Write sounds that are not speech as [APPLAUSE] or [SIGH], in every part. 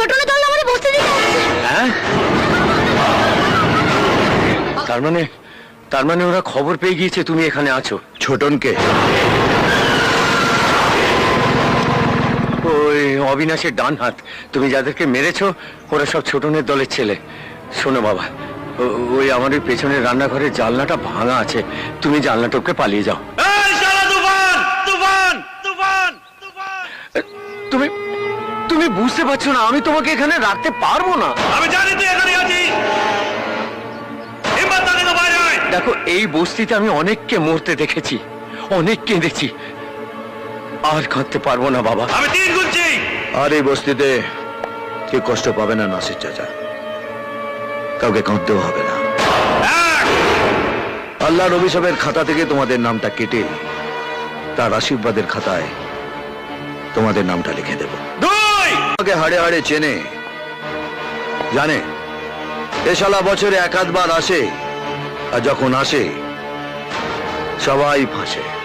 ছোট না দল আমাদের বসতে আসছে হ্যাঁ? তার মানে তার মানে ওরা খবর পেয়ে গিয়েছে তুমি এখানে আছো। ছোটনকে? ওই অবিনাশের ডান হাত তুমি যাদেরকে মেরেছো ওরা সব ছোটনের দলের ছেলে। শোনো বাবা ওই আমার ওই পেছনের রান্নাঘরের জানলাটা ভাঙা আছে তুমি জানলা টপকে পালিয়ে যাও এই শালা তুফান তুফান তুফান তুফান তুমি তুমি বুঝতে পারছ না আমি তোমাকে এখানে রাখতে পারব না। আমি জানি তুই এখানে আছিস। হিম্মত থাকলে তো বাইরে আয়। দেখো এই বস্তিতে আমি অনেককে মরতে দেখেছি অনেক কেঁদেছি আর কাঁদতে পারব না বাবা। আমি তিন গুনছি আর এই বস্তিতে কেউ কষ্ট পাবে না নাসির চাচা। কাউকে কাঁদতেও হবে না। আল্লাহর অভিশাপের খাতা থেকে তোমাদের নামটা কেটে তার আশীর্বাদের খাতায় তোমাদের নামটা লিখে দেব। আমাকে হাড়ে হাড়ে চেনে। জানে, এ শালা বছরে এক আধবার আসে, আর যখন আসে, সবাই ফাঁসে।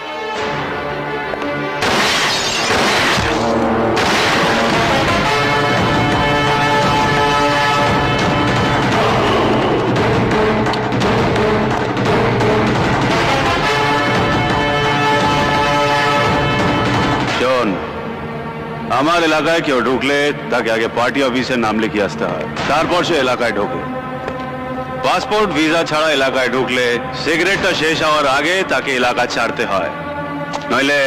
আমার এলাকায় কেউ ঢুকলে তাকে আগে পার্টি অফিসে নাম লিখিয়ে আসতে হয়। তারপর সে এলাকায় ঢোকে। পাসপোর্ট, ভিসা ছাড়া এলাকায় ঢুকলে সিগারেটটা শেষ হওয়ার আগে তাকে এলাকা ছাড়তে হয়। নইলে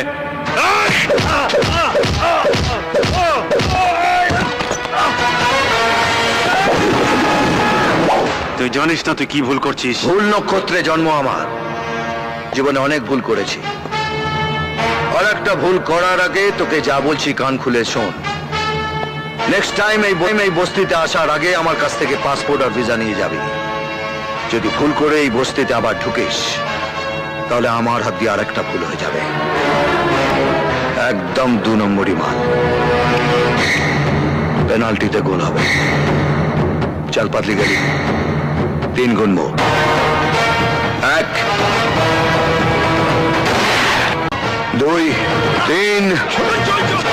তুই জানিস না তুই কি ভুল করছিস? ভুল নক্ষত্রে জন্ম আমার। জীবনে অনেক ভুল করেছি। আর একটা ভুল করার আগে তোকে যা বলছি কান খুলে শোন। নেক্সট টাইম এই এই বস্তিতে আসার আগে আমার কাছ থেকে পাসপোর্ট আর ভিসা নিয়ে যাবি। যদি ভুল করে এই বস্তিতে আবার ঢুকিস, তাহলে আমার হাত দিয়ে আর একটা ভুল হয়ে যাবে। একদম দু নম্বরই মাল। পেনাল্টিতে গোল হবে। চল পাতলি গেলি। তিন গুনবো এক। 救 [LAUGHS] 他